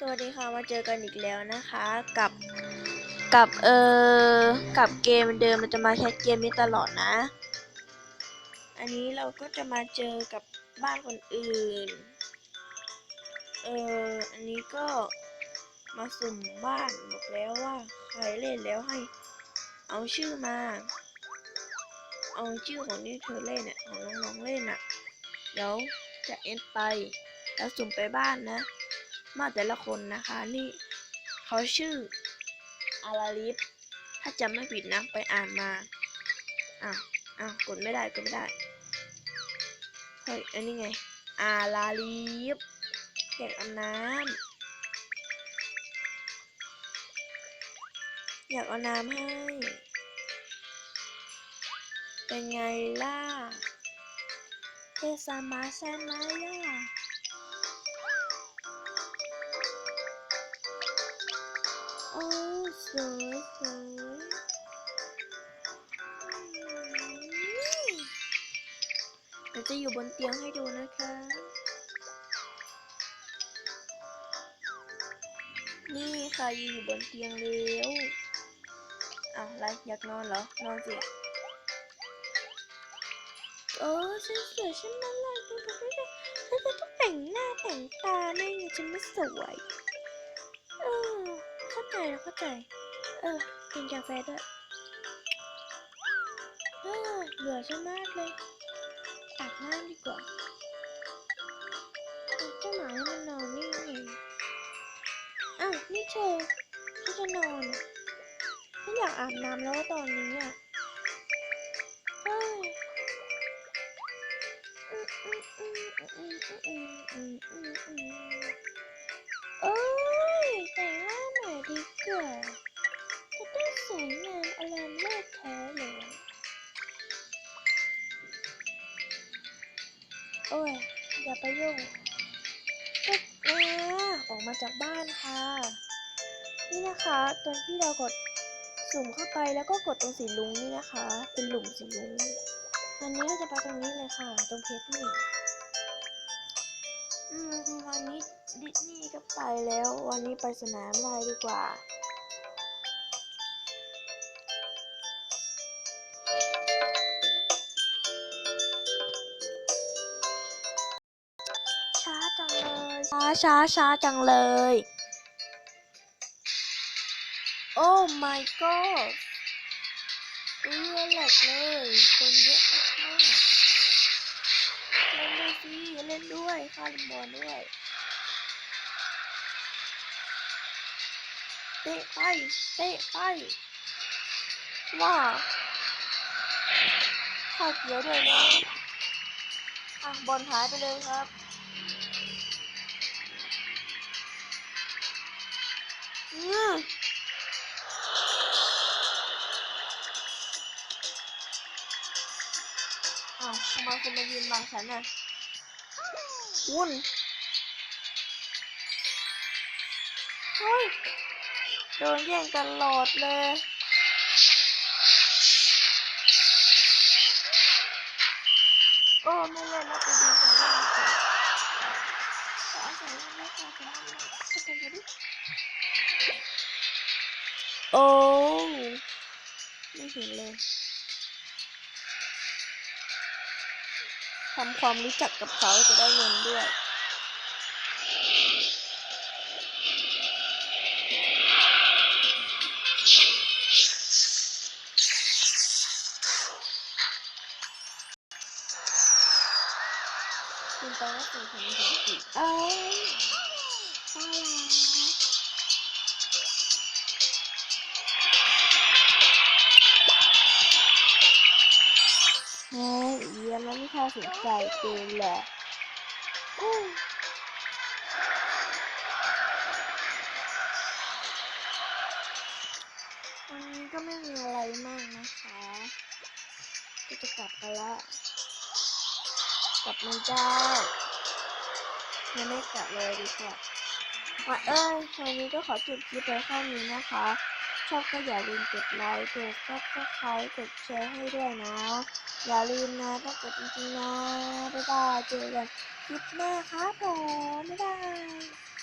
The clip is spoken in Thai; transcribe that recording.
สวัสดีค่ะมาเจอกันอีกแล้วนะคะกับกับเออกับเกมเดิมเราจะมาใช้เกมนี้ตลอดนะ อันนี้เราก็จะมาเจอกับบ้านคนอื่นเอออันนี้ก็มาสุ่มบ้านบอกแล้วว่าใครเล่นแล้วให้ เอาชื่อมา เอาชื่อของที่เธอเล่นเนี่ยของน้องๆเล่นน่ะเดี๋ยวจะเอ็นไปแล้วสุ่มไปบ้านนะ มาแต่ละคนนะคะ นี่เขาชื่ออาราลิฟถ้าจำไม่ผิดนะไปอ่านมาอ้าวอ้าวกดไม่ได้กดไม่ได้เฮ้ยอันนี้ไงอาราลิฟอยากเอาน้ำอยากเอาน้ำให้ เป็นไงล่ะเทสมาแซนมาย่า สวยสวยเดี๋ยวจะอยู่บนเตียงให้ดูนะคะ นี่ค่ะยืนอยู่บนเตียงแล้วอ้าวอะไรอยากนอนเหรอ นอนสิโอ้ฉันสวยฉันน่ารักดูดูดูฉันจะต้องแต่งหน้าแต่งตาไม่งั้นฉันไม่สวย ใจแล้วเข้าใจ เออ กินกาแฟด้วยเออเบื่อฉันมากเลยอาบน้ำดีกว่าเจ้าหมาให้มันนอนนี่ไงอ้าวนี่เธอที่จะนอนฉันอยากอาบน้ำแล้วตอนนี้อะเอ้ยอืมอืมอืมอืมอืมอืมอืมอืม โอ้ย อย่าไปยุ่งก็มาออกมาจากบ้านค่ะ นี่นะคะ ตอนที่เรากดสุ่มเข้าไปแล้วก็กดตรงสีลุงนี่นะคะ เป็นหลุมสีลุงอันนี้เราจะไปตรงนี้เลยค่ะ ตรงเพชรนี่อืมวันนี้ดิสนีย์ก็ไปแล้ว วันนี้ไปสนามลายดีกว่า ช้าช้าช้าจังเลย โอ้ my god เรือแหลกเลย คนเยอะมากเล่นด้วยสิเล่นด้วยข้าลิมบอลด้วยเตะไปเตะไปว้าข้าเขียวด้วยนะอะบอลหายไปเลยครับ อืมอ้าวทำไมคุณมายืนบังฉันน่ะวุ่นเฮ้ยโดนแย่งตลอดเลยโอ้ไม่เล่นแล้วไปดูของเล่นดีกว่าขอเอาของเล่นไม่พอจะเล่นเลยเอาไปดูดิโอ้ ไม่เห็นเลย ทำความรู้จักกับเขาจะได้เงินด้วย คุณไปว่าเป็นคนเดียวอีกเอ้ย เฮ้ยเยี่ยมไม่ค่าสนใจเกินแหละเฮ้ยวันนี้ก็ไม่มีอะไรมากนะคะ ก็จะกลับกันละกลับไม่ได้ยังไม่กลับเลยดีกว่าว่าเอ้ยวันนี้ก็ขอจบคลิปไปแค่นี้นะคะ ชอบก็อย่าลืมกดไลค์กดซับสไครต์กดแชร์ให้ด้วยนะ อย่าลืมนะต้องกดจริงๆนะ บ๊ายบายเจอกันคลิปหน้าครับผมบ๊ายบาย